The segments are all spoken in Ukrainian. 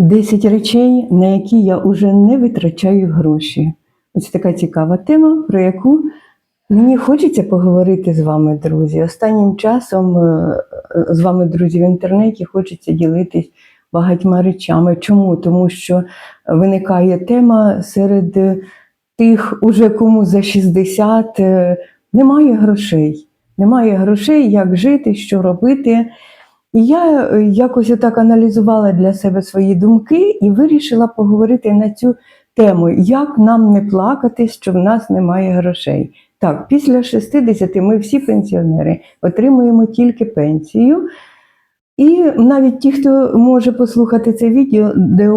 10 речей, на які я вже не витрачаю гроші. Ось така цікава тема, про яку мені хочеться поговорити з вами, друзі. Останнім часом е, з вами, друзі, в інтернеті хочеться ділитись багатьма речами. Чому? Тому що виникає тема серед тих, уже кому за 60 е, немає грошей. Немає грошей, як жити, що робити. І я е, якось отак аналізувала для себе свої думки і вирішила поговорити на цю тему, як нам не плакати, що в нас немає грошей. Так, після 60 ми всі пенсіонери отримуємо тільки пенсію. І навіть ті, хто може послухати це відео, де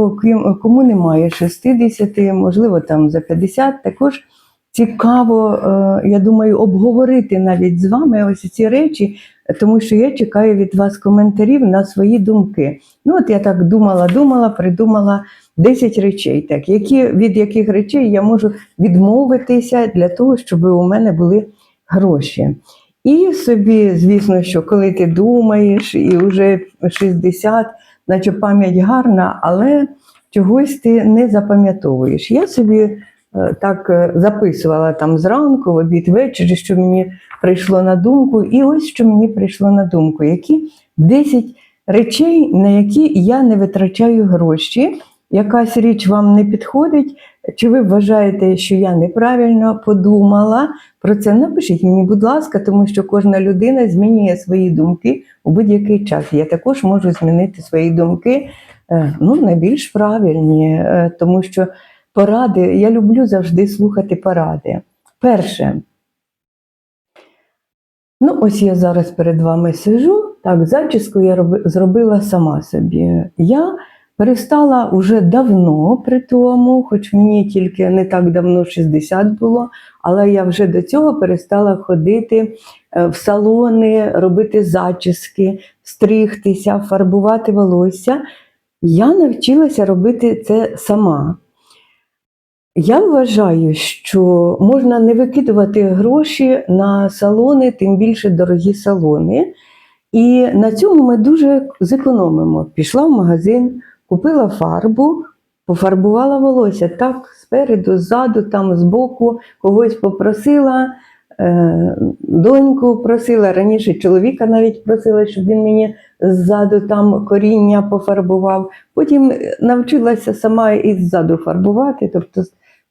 кому немає 60, можливо, там за 50, також цікаво, е, я думаю, обговорити навіть з вами ось ці речі, тому що я чекаю від вас коментарів на свої думки. Ну, от я так думала, думала, придумала 10 речей, так, які, від яких речей я можу відмовитися для того, щоб у мене були гроші. І собі, звісно, що коли ти думаєш, і вже 60, наче пам'ять гарна, але чогось ти не запам'ятовуєш. Я собі е, так е, записувала там зранку, в обід ввечері, що мені прийшло на думку, і ось що мені прийшло на думку, які 10 речей, на які я не витрачаю гроші. Якась річ вам не підходить, чи ви вважаєте, що я неправильно подумала про це? Напишіть мені, будь ласка, тому що кожна людина змінює свої думки у будь-який час. Я також можу змінити свої думки е, ну, на правильні, е, тому що поради, я люблю завжди слухати поради. Перше, ну ось я зараз перед вами сижу. Так, зачіску я роби- зробила сама собі. Я перестала уже давно при тому, хоч мені тільки не так давно 60 було, але я вже до цього перестала ходити е, в салони, робити зачіски, стригтися, фарбувати волосся. Я навчилася робити це сама. Я вважаю, що можна не викидувати гроші на салони, тим більше дорогі салони. І на цьому ми дуже зекономимо. Пішла в магазин, купила фарбу, пофарбувала волосся так, спереду, ззаду, там збоку, когось попросила, е, доньку просила, раніше чоловіка навіть просила, щоб він мені ззаду там коріння пофарбував. Потім навчилася сама і ззаду фарбувати. Тобто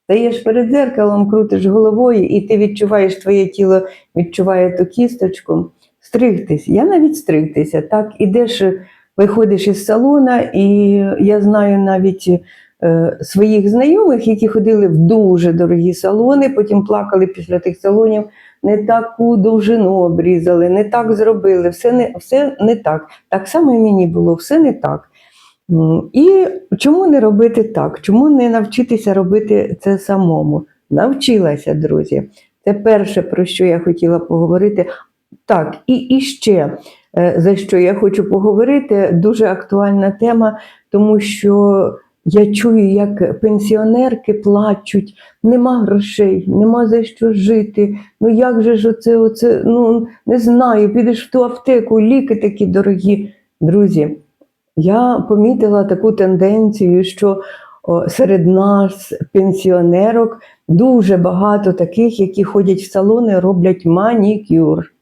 стаєш перед дзеркалом, крутиш головою, і ти відчуваєш твоє тіло, відчуває ту кісточку. Стригтись. Я навіть стригтися. Так, ідеш, виходиш із салона, і я знаю навіть е, своїх знайомих, які ходили в дуже дорогі салони, потім плакали після тих салонів, не таку довжину обрізали, не так зробили, все не, все не так. Так само і мені було, все не так. І чому не робити так? Чому не навчитися робити це самому? Навчилася, друзі. Це перше, про що я хотіла поговорити. Так, і, і ще е, за що я хочу поговорити, дуже актуальна тема, тому що я чую, як пенсіонерки плачуть, нема грошей, нема за що жити. Ну як же ж оце, оце, ну не знаю, підеш в ту аптеку, ліки такі дорогі. Друзі, я помітила таку тенденцію, що серед нас, пенсіонерок, дуже багато таких, які ходять в салони, роблять манікюр.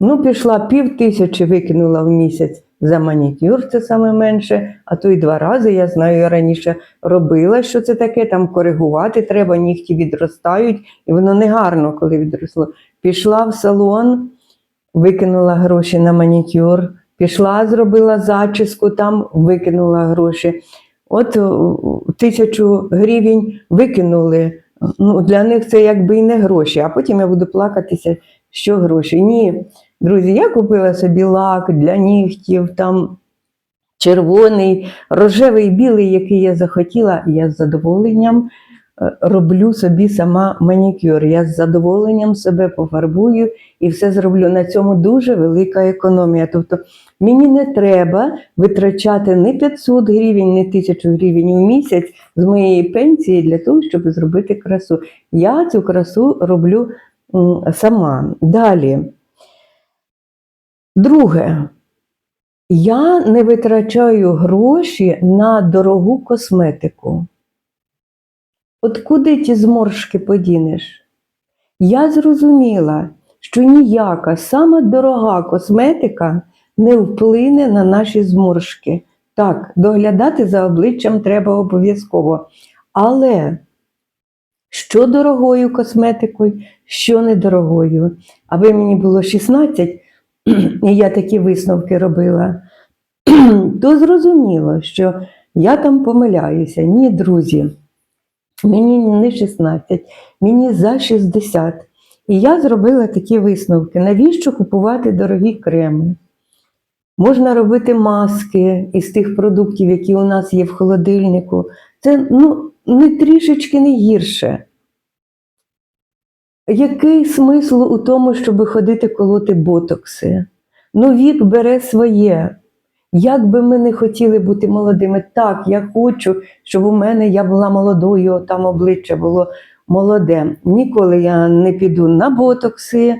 Ну, пішла пів тисячі, викинула в місяць за манікюр, це саме менше, а то й два рази, я знаю, я раніше робила, що це таке, там коригувати треба, нігті відростають, і воно не гарно, коли відросло. Пішла в салон, викинула гроші на манікюр, пішла, зробила зачіску, там викинула гроші. От тисячу гривень викинули. Ну, для них це якби і не гроші, а потім я буду плакатися, що гроші. Ні, друзі, я купила собі лак для нігтів, там червоний, рожевий, білий, який я захотіла, я з задоволенням е, роблю собі сама манікюр. Я з задоволенням себе пофарбую і все зроблю. На цьому дуже велика економія. Тобто мені не треба витрачати не 500 гривень, не 1000 гривень у місяць з моєї пенсії для того, щоб зробити красу. Я цю красу роблю сама. Далі. Друге, Я не витрачаю гроші на дорогу косметику. От куди ті зморшки подінеш? Я зрозуміла, що ніяка сама дорога косметика не вплине на наші зморшки. Так, доглядати за обличчям треба обов'язково. Але що дорогою косметикою, що недорогою. Аби мені було 16, і я такі висновки робила, то зрозуміло, що я там помиляюся. Ні, друзі, мені не 16, мені за 60. І я зробила такі висновки. Навіщо купувати дорогі креми? Можна робити маски із тих продуктів, які у нас є в холодильнику. Це ну, не трішечки не гірше. Який смисл у тому, щоб ходити колоти ботокси? Ну, вік бере своє. Як би ми не хотіли бути молодими, так, я хочу, щоб у мене я була молодою, там обличчя було молоде. Ніколи я не піду на ботокси.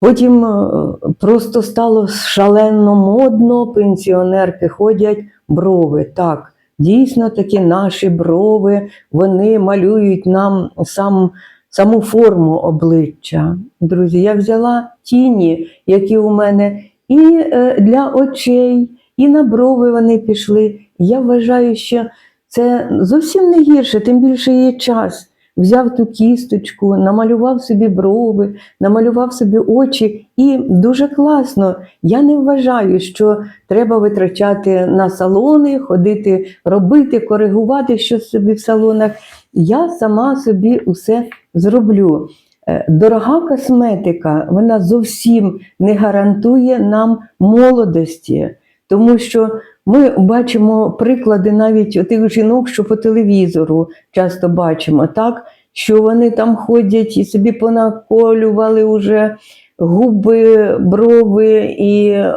Потім е, просто стало шалено модно, пенсіонерки ходять брови. Так, дійсно такі наші брови, вони малюють нам сам, саму форму обличчя. Друзі, я взяла тіні, які у мене, і е, для очей, і на брови вони пішли. Я вважаю, що це зовсім не гірше, тим більше є час. Взяв ту кісточку, намалював собі брови, намалював собі очі, і дуже класно. Я не вважаю, що треба витрачати на салони, ходити, робити, коригувати щось собі в салонах. Я сама собі усе зроблю. Е, Дорога косметика, вона зовсім не гарантує нам молодості, тому що ми бачимо приклади навіть тих жінок, що по телевізору часто бачимо, так, що вони там ходять і собі понаколювали уже губи, брови і е,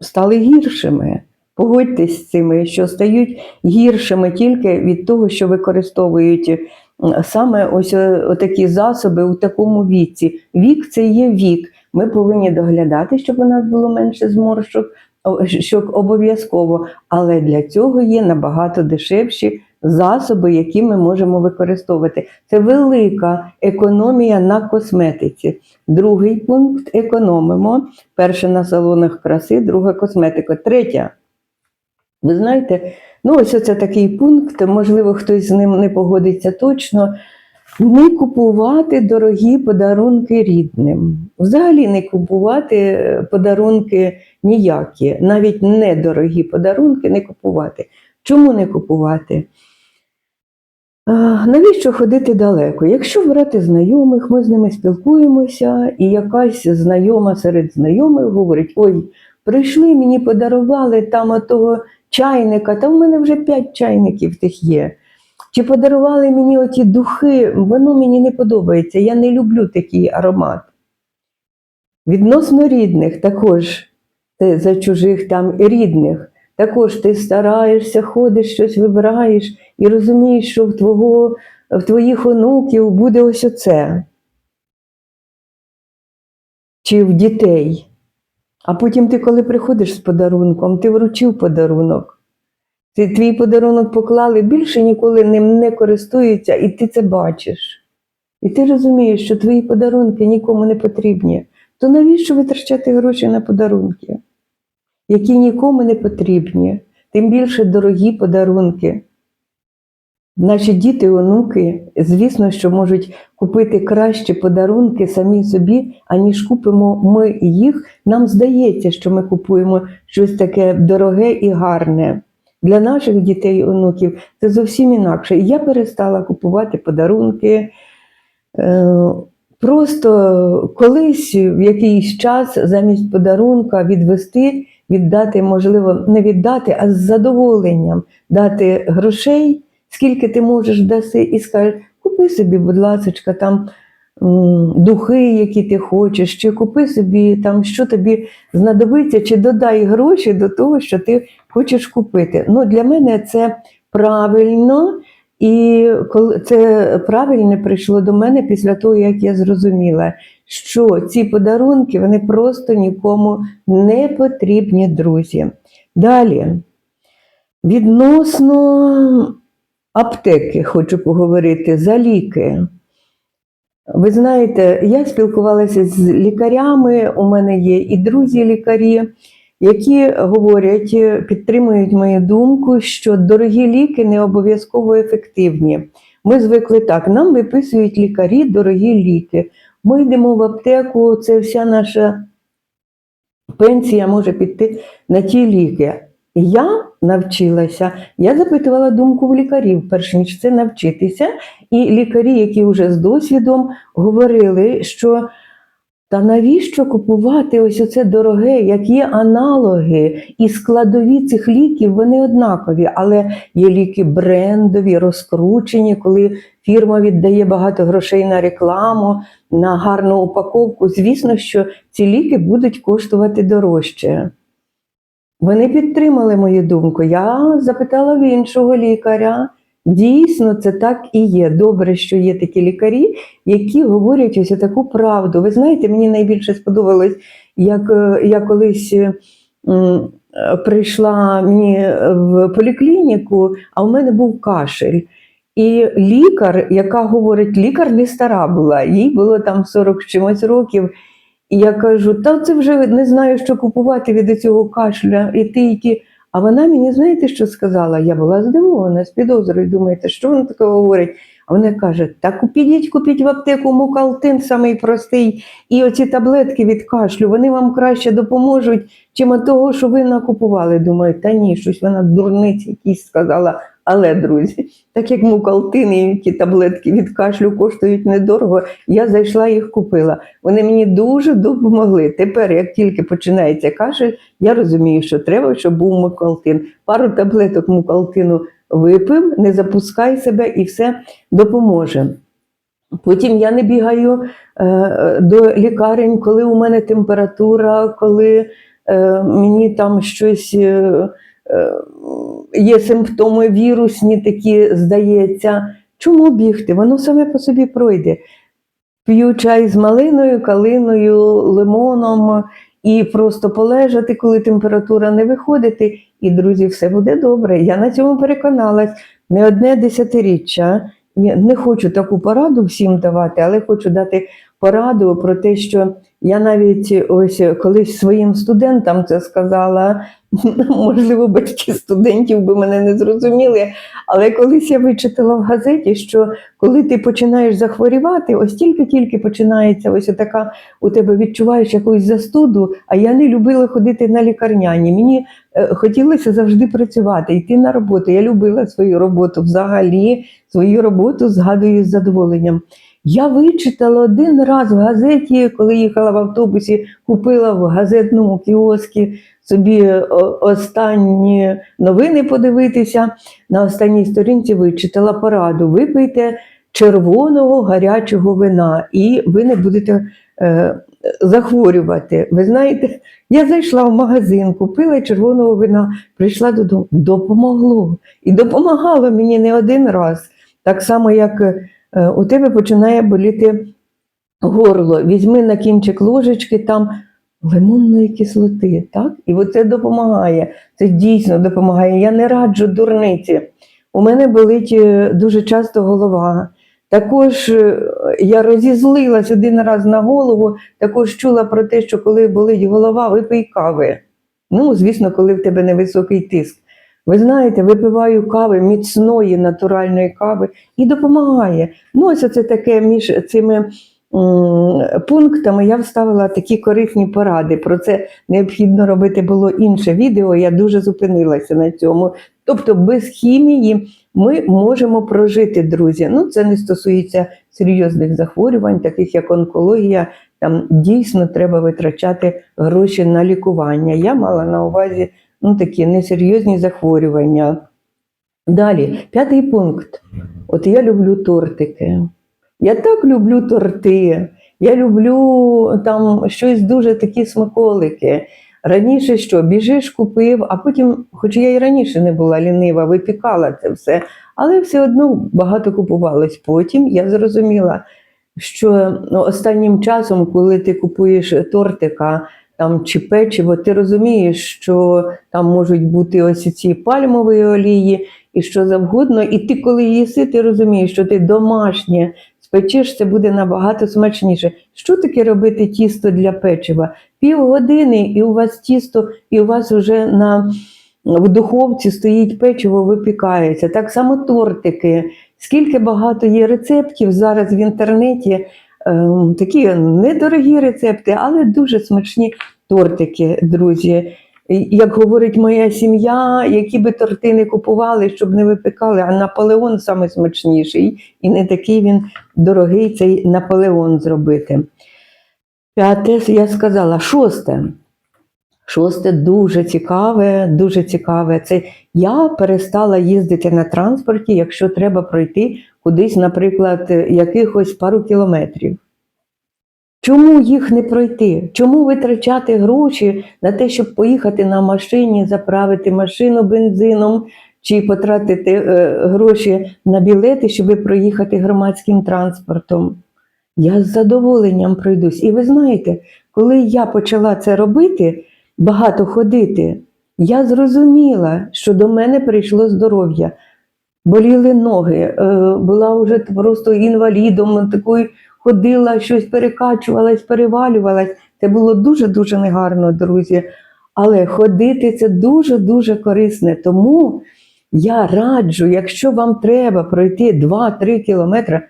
стали гіршими. Погодьтесь з цими, що стають гіршими тільки від того, що використовують саме ось е, такі засоби у такому віці. Вік це є вік. Ми повинні доглядати, щоб у нас було менше зморшок, що обов'язково, але для цього є набагато дешевші засоби, які ми можемо використовувати. Це велика економія на косметиці. Другий пункт економимо. Перше на салонах краси, друга косметика. Третя. Ви знаєте, ну ось це такий пункт, можливо, хтось з ним не погодиться точно. Не купувати дорогі подарунки рідним. Взагалі не купувати е, подарунки ніякі, навіть недорогі подарунки не купувати. Чому не купувати? Навіщо ходити далеко? Якщо брати знайомих, ми з ними спілкуємося, і якась знайома серед знайомих говорить: ой, прийшли, мені подарували там отого чайника, та в мене вже п'ять чайників тих є. Чи подарували мені оті духи, воно мені не подобається, я не люблю такий аромат. Відносно рідних також, ти за чужих там рідних, також ти стараєшся, ходиш, щось вибираєш і розумієш, що в, твого, в твоїх онуків буде ось оце. Чи в дітей. А потім ти, коли приходиш з подарунком, ти вручив подарунок. Ти твій подарунок поклали, більше ніколи ним не користуються, і ти це бачиш. І ти розумієш, що твої подарунки нікому не потрібні. То навіщо витрачати гроші на подарунки, які нікому не потрібні, тим більше дорогі подарунки. Наші діти, онуки, звісно, що можуть купити кращі подарунки самі собі, аніж купимо ми їх. Нам здається, що ми купуємо щось таке дороге і гарне. Для наших дітей, онуків це зовсім інакше. І я перестала купувати подарунки. Е, Просто колись в якийсь час замість подарунка відвести, віддати, можливо, не віддати, а з задоволенням дати грошей, скільки ти можеш даси, і скажеш, купи собі, будь ласка, там духи, які ти хочеш, чи купи собі там, що тобі знадобиться, чи додай гроші до того, що ти хочеш купити. Ну, для мене це правильно. І це правильне прийшло до мене після того, як я зрозуміла, що ці подарунки вони просто нікому не потрібні, друзі. Далі, відносно аптеки, хочу поговорити за ліки. Ви знаєте, я спілкувалася з лікарями, у мене є і друзі-лікарі, які говорять, підтримують мою думку, що дорогі ліки не обов'язково ефективні. Ми звикли так, нам виписують лікарі дорогі ліки. Ми йдемо в аптеку, це вся наша пенсія може піти на ті ліки. Я навчилася, я запитувала думку в лікарів, перш ніж це навчитися. І лікарі, які вже з досвідом говорили, що та навіщо купувати ось оце дороге, як є аналоги, і складові цих ліків вони однакові, але є ліки брендові, розкручені, коли фірма віддає багато грошей на рекламу, на гарну упаковку. Звісно, що ці ліки будуть коштувати дорожче. Вони підтримали мою думку. Я запитала в іншого лікаря. Дійсно, це так і є. Добре, що є такі лікарі, які говорять ось таку правду. Ви знаєте, мені найбільше сподобалось, як е, я колись е, прийшла мені в поліклініку, а у мене був кашель. І лікар, яка говорить, лікар не стара була, їй було там 40 з чимось років. Я кажу, та це вже не знаю, що купувати від цього кашля, і які. А вона мені, знаєте, що сказала? Я була здивована з підозрою. Думаєте, що вона таке говорить? А вона каже: та купіть, купіть в аптеку мукалтин, самий простий, і оці таблетки від кашлю, вони вам краще допоможуть, чим от того, що ви накупували. Думаю, та ні, щось вона дурниці якісь сказала. Але, друзі, так як мукалтин і ті таблетки від кашлю коштують недорого, я зайшла їх купила. Вони мені дуже допомогли. Тепер, як тільки починається кашель, я розумію, що треба, щоб був мукалтин. Пару таблеток мукалтину випив, не запускай себе і все допоможе. Потім я не бігаю е, до лікарень, коли у мене температура, коли е, мені там щось. Е, Є симптоми вірусні, такі, здається. Чому бігти? Воно саме по собі пройде. П'ю чай з малиною, калиною, лимоном і просто полежати, коли температура не виходити. І, друзі, все буде добре. Я на цьому переконалась не одне десятиріччя. Я не хочу таку пораду всім давати, але хочу дати пораду про те, що я навіть ось колись своїм студентам це сказала. Можливо, батьки студентів би мене не зрозуміли, але колись я вичитала в газеті, що коли ти починаєш захворювати, ось тільки-тільки починається ось така, у тебе відчуваєш якусь застуду, а я не любила ходити на лікарняні. Мені е, хотілося завжди працювати, йти на роботу. Я любила свою роботу взагалі, свою роботу згадую з задоволенням. Я вичитала один раз в газеті, коли їхала в автобусі, купила в газетному кіоскі собі останні новини подивитися. На останній сторінці вичитала пораду: випийте червоного гарячого вина, і ви не будете е, захворювати. Ви знаєте, я зайшла в магазин, купила червоного вина, прийшла додому. Допомогло. І допомагало мені не один раз. Так само, як е, у тебе починає боліти горло. Візьми на кінчик ложечки там лимонної кислоти, так? І оце допомагає. Це дійсно допомагає. Я не раджу дурниці. У мене болить е, дуже часто голова. Також е, я розізлилась один раз на голову, також чула про те, що коли болить голова, випий кави. Ну, звісно, коли в тебе невисокий тиск. Ви знаєте, випиваю кави, міцної натуральної кави і допомагає. Ну, ось це таке між цими пунктами я вставила такі корисні поради. Про це необхідно робити було інше відео. Я дуже зупинилася на цьому. Тобто, без хімії ми можемо прожити, друзі. Ну, це не стосується серйозних захворювань, таких як онкологія. Там дійсно треба витрачати гроші на лікування. Я мала на увазі ну, такі несерйозні захворювання. Далі, п'ятий пункт. От я люблю тортики. Я так люблю торти. Я люблю там щось дуже такі смаколики. Раніше що, біжиш, купив, а потім, хоч я і раніше не була лінива, випікала це все, але все одно багато купувалось. Потім я зрозуміла, що ну, останнім часом, коли ти купуєш тортика там, чи печиво, ти розумієш, що там можуть бути ось ці пальмові олії і що завгодно. І ти, коли їси, ти розумієш, що ти домашнє спечеш, це буде набагато смачніше. Що таке робити тісто для печива? Півгодини, і у вас тісто, і у вас вже на в духовці стоїть печиво, випікається. Так само тортики. Скільки багато є рецептів зараз в інтернеті, такі недорогі рецепти, але дуже смачні тортики, друзі. Як говорить моя сім'я, які би торти не купували, щоб не випікали, а Наполеон саме смачніший, і не такий він дорогий цей Наполеон зробити. П'яте, я сказала, шосте. Шосте дуже цікаве, дуже цікаве. Це я перестала їздити на транспорті, якщо треба пройти кудись, наприклад, якихось пару кілометрів. Чому їх не пройти? Чому витрачати гроші на те, щоб поїхати на машині, заправити машину бензином чи потратити е, гроші на білети, щоб проїхати громадським транспортом? Я з задоволенням пройдусь. І ви знаєте, коли я почала це робити, багато ходити, я зрозуміла, що до мене прийшло здоров'я. Боліли ноги, е, була вже просто інвалідом, такою ходила, щось перекачувалась, перевалювалась. Це було дуже-дуже негарно, друзі. Але ходити це дуже-дуже корисне. Тому я раджу, якщо вам треба пройти 2-3 кілометри,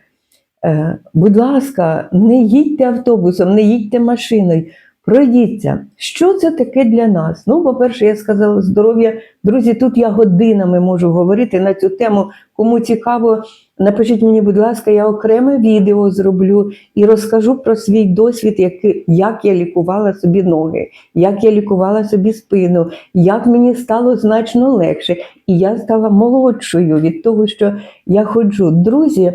е, будь ласка, не їдьте автобусом, не їдьте машиною. Пройдіться. Що це таке для нас? Ну, по-перше, я сказала здоров'я. Друзі, тут я годинами можу говорити на цю тему. Кому цікаво, напишіть мені, будь ласка, я окреме відео зроблю і розкажу про свій досвід, який- як я лікувала собі ноги, як я лікувала собі спину, як мені стало значно легше. І я стала молодшою від того, що я ходжу. Друзі,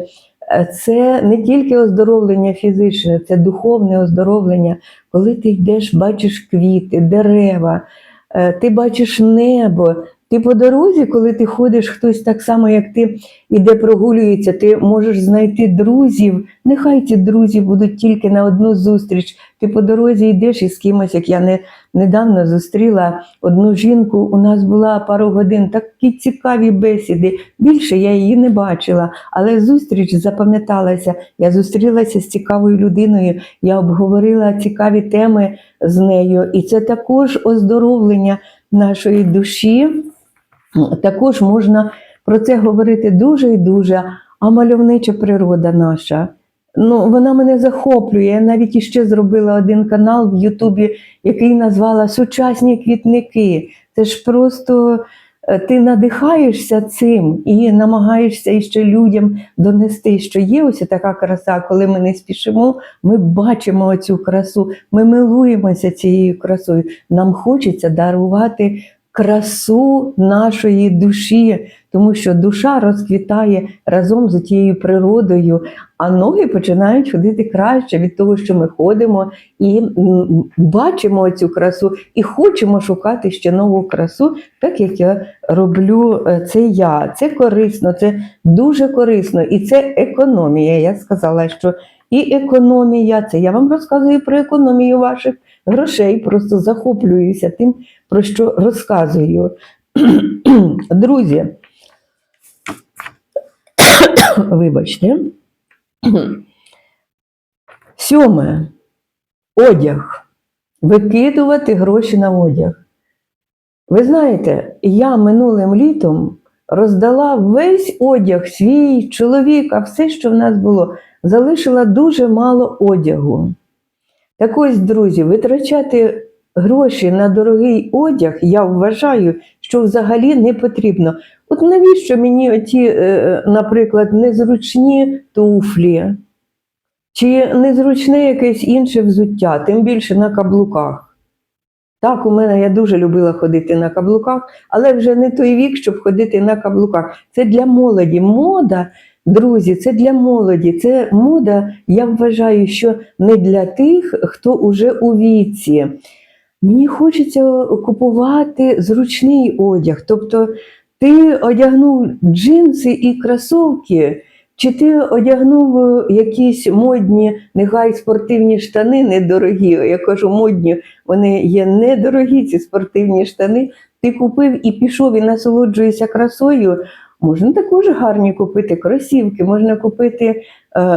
це не тільки оздоровлення фізичне, це духовне оздоровлення. Коли ти йдеш, бачиш квіти, дерева, е, ти бачиш небо. Ти по дорозі, коли ти ходиш, хтось так само, як ти іде прогулюється, ти можеш знайти друзів. Нехай ці друзі будуть тільки на одну зустріч. Ти по дорозі йдеш із кимось, як я не, недавно зустріла одну жінку. У нас була пару годин, такі цікаві бесіди. Більше я її не бачила, але зустріч запам'яталася. Я зустрілася з цікавою людиною, я обговорила цікаві теми з нею, і це також оздоровлення нашої душі. Також можна про це говорити дуже і дуже, а мальовнича природа наша. Ну, вона мене захоплює. Я навіть іще зробила один канал в Ютубі, який назвала Сучасні квітники. Це ж просто е, ти надихаєшся цим і намагаєшся іще людям донести, що є ось така краса, коли ми не спішимо, ми бачимо цю красу, ми милуємося цією красою. Нам хочеться дарувати красу нашої душі, тому що душа розквітає разом з тією природою, а ноги починають ходити краще від того, що ми ходимо і бачимо цю красу, і хочемо шукати ще нову красу, так як я роблю е, це я. Це корисно, це дуже корисно, і це економія. Я сказала, що і економія, це я вам розказую про економію ваших грошей, просто захоплююся тим, про що розказую. Друзі, вибачте. Сьоме. Одяг. Викидувати гроші на одяг. Ви знаєте, я минулим літом роздала весь одяг свій, чоловіка, все, що в нас було, залишила дуже мало одягу. Так ось, друзі, витрачати гроші на дорогий одяг, я вважаю, що взагалі не потрібно. От навіщо мені оті, е, наприклад, незручні туфлі, чи незручне якесь інше взуття, тим більше на каблуках. Так, у мене я дуже любила ходити на каблуках, але вже не той вік, щоб ходити на каблуках. Це для молоді. Мода, друзі, це для молоді. Це мода, я вважаю, що не для тих, хто уже у віці. Мені хочеться купувати зручний одяг. Тобто ти одягнув джинси і кросовки, Чи ти одягнув е, якісь модні, нехай спортивні штани недорогі? Я кажу, модні, вони є недорогі, ці спортивні штани. Ти купив і пішов і насолоджуєшся красою. Можна також гарні купити кросівки, можна купити е,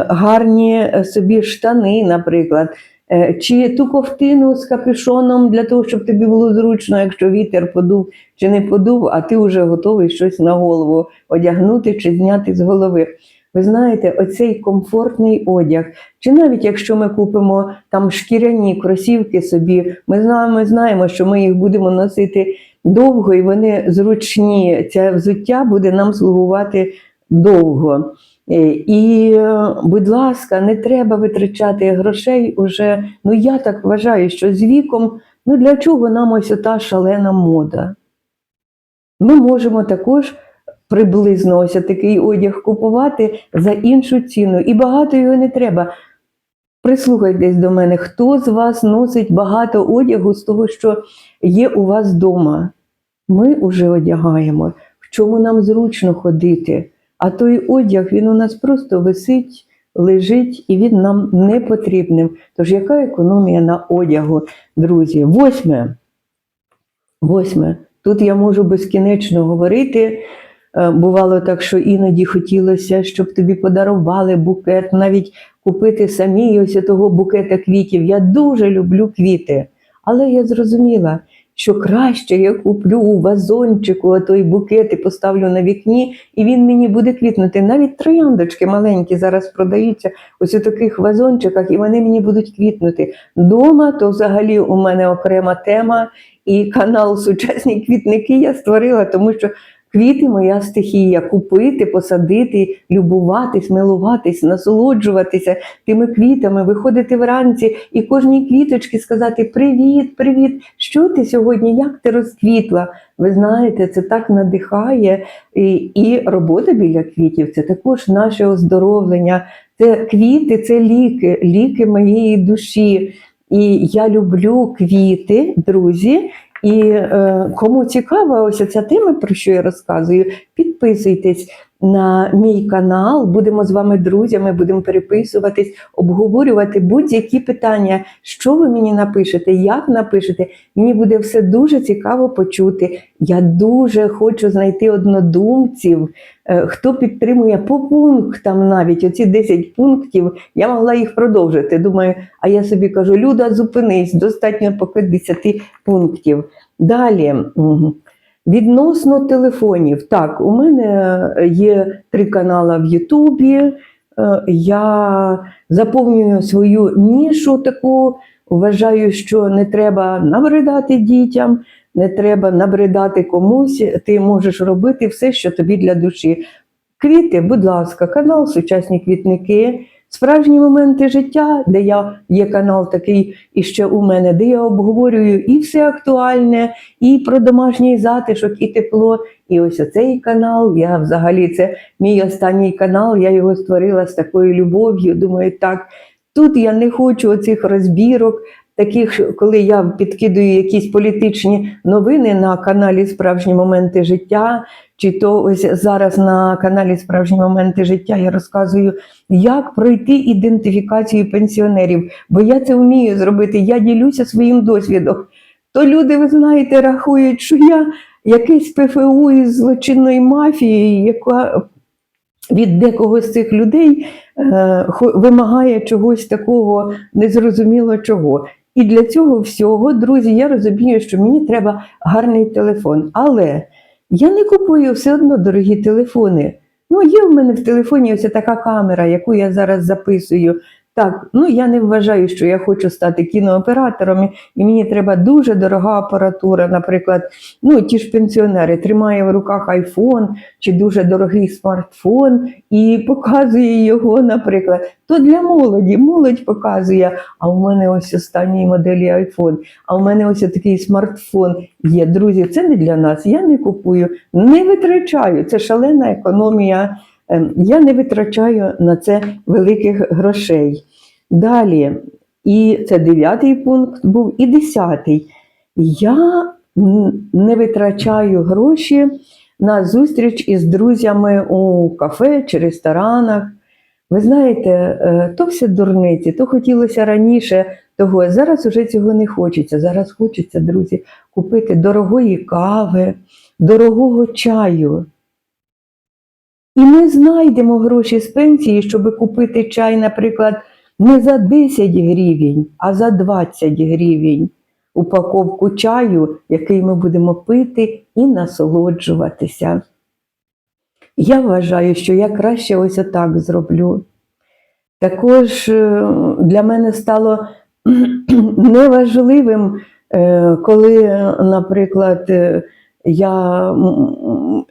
гарні е, собі штани, наприклад. Е, Чи ту ковтину з капюшоном для того, щоб тобі було зручно, якщо вітер подув чи не подув, а ти вже готовий щось на голову одягнути чи зняти з голови. Ви знаєте, оцей комфортний одяг, чи навіть якщо ми купимо там шкіряні кросівки собі, ми знаємо, знаємо, що ми їх будемо носити довго і вони зручні. Це взуття буде нам слугувати довго. Е, І, е, будь ласка, не треба витрачати грошей уже. Ну я так вважаю, що з віком, ну для чого нам ось та шалена мода? Ми можемо також приблизно ось такий одяг купувати за іншу ціну, і багато його не треба. Прислухайтесь до мене, хто з вас носить багато одягу з того, що є у вас вдома? Ми вже одягаємо, в чому нам зручно ходити. А той одяг він у нас просто висить, лежить і він нам не потрібним. Тож яка економія на одягу, друзі? Восьме. Восьме. Тут я можу безкінечно говорити. Е, Бувало так, що іноді хотілося, щоб тобі подарували букет, навіть купити самі ось того букета квітів. Я дуже люблю квіти. Але я зрозуміла, що краще я куплю у вазончику а той букет і поставлю на вікні, і він мені буде квітнути. Навіть трояндочки маленькі зараз продаються ось у таких вазончиках, і вони мені будуть квітнути. Дома то взагалі у мене окрема тема, і канал Сучасні квітники я створила, тому що квіти моя стихія. Купити, посадити, любуватись, милуватись, насолоджуватися тими квітами, виходити вранці і кожній квіточці сказати Привіт, привіт! Що ти сьогодні? Як ти розквітла? Ви знаєте, це так надихає. І, і робота біля квітів це також наше оздоровлення. Це квіти, це ліки, ліки моєї душі. І я люблю квіти, друзі. І е, кому цікава ось ця тема, про що я розказую, підписуйтесь на мій канал. Будемо з вами друзями, будемо переписуватись, обговорювати будь-які питання, що ви мені напишете, як напишете. Мені буде все дуже цікаво почути. Я дуже хочу знайти однодумців, е, хто підтримує по пунктам навіть оці 10 пунктів. Я могла їх продовжити. Думаю, а я собі кажу: Люда, зупинись, достатньо поки 10 пунктів. Далі. Відносно телефонів, так, у мене є три канали в Ютубі. Е, Я заповнюю свою нішу таку. Вважаю, що не треба набридати дітям, не треба набридати комусь. Ти можеш робити все, що тобі для душі. Квіти, будь ласка, канал Сучасні квітники. Справжні моменти життя, де я є канал такий і ще у мене, де я обговорюю і все актуальне, і про домашній затишок, і тепло. І ось оцей канал. Я взагалі це мій останній канал. Я його створила з такою любов'ю. Думаю, так тут я не хочу оцих розбірок. Таких, коли я підкидую якісь політичні новини на каналі Справжні моменти життя, чи то ось зараз на каналі Справжні моменти життя я розказую, як пройти ідентифікацію пенсіонерів. Бо я це вмію зробити. Я ділюся своїм досвідом. То люди, ви знаєте, рахують, що я якесь ПФУ із злочинної мафії, яка від декого з цих людей е, вимагає чогось такого незрозуміло чого. І для цього всього, друзі, я розумію, що мені треба гарний телефон. Але я не купую все одно дорогі телефони. Ну, є в мене в телефоні ось така камера, яку я зараз записую. Так, ну я не вважаю, що я хочу стати кінооператором, і мені треба дуже дорога апаратура. Наприклад, ну ті ж пенсіонери тримає в руках айфон чи дуже дорогий смартфон і показує його, наприклад. То для молоді, молодь показує. А у мене ось останній моделі айфон, а у мене ось такий смартфон є. Друзі, це не для нас. Я не купую, не витрачаю. Це шалена економія. Ем, Я не витрачаю на це великих грошей. Далі, і це дев'ятий пункт був, і десятий. Я не витрачаю гроші на зустріч із друзями у кафе чи ресторанах. Ви знаєте, е, то все дурниці, то хотілося раніше того. Зараз уже цього не хочеться. Зараз хочеться, друзі, купити дорогої кави, дорогого чаю. І ми знайдемо гроші з пенсії, щоб купити чай, наприклад, не за 10 гривень, а за 20 гривень. Упаковку чаю, який ми будемо пити і насолоджуватися. Я вважаю, що я краще ось отак зроблю. Також е, для мене стало неважливим, е, коли, наприклад, е, я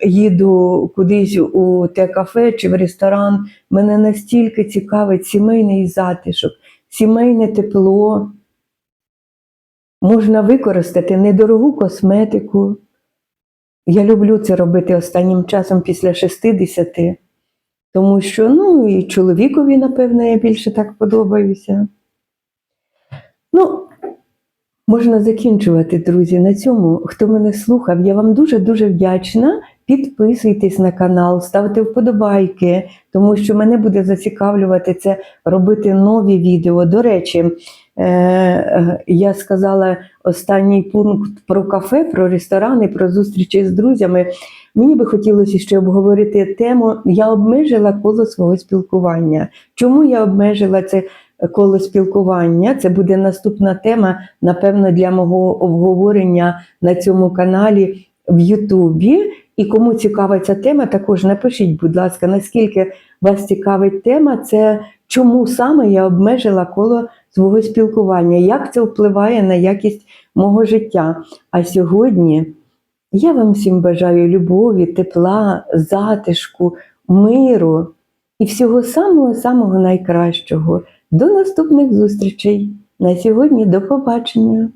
їду кудись у те кафе чи в ресторан, мене настільки цікавить сімейний затишок, сімейне тепло. Можна використати недорогу косметику. Я люблю це робити останнім часом після 60, тому що ну, і чоловікові, напевно, я більше так подобаюся. Ну, можна закінчувати, друзі, на цьому. Хто мене слухав, я вам дуже-дуже вдячна. Підписуйтесь на канал, ставте вподобайки, тому що мене буде зацікавлювати це робити нові відео. До речі, е, я сказала останній пункт про кафе, про ресторани, про зустрічі з друзями. Мені би хотілося ще обговорити тему. Я обмежила коло свого спілкування. Чому я обмежила це коло спілкування? Це буде наступна тема, напевно, для мого обговорення на цьому каналі в Ютубі. І кому цікава ця тема, також напишіть, будь ласка, наскільки вас цікавить тема, це чому саме я обмежила коло свого спілкування, як це впливає на якість мого життя. А сьогодні я вам всім бажаю любові, тепла, затишку, миру і всього самого-самого найкращого. До наступних зустрічей. На сьогодні до побачення.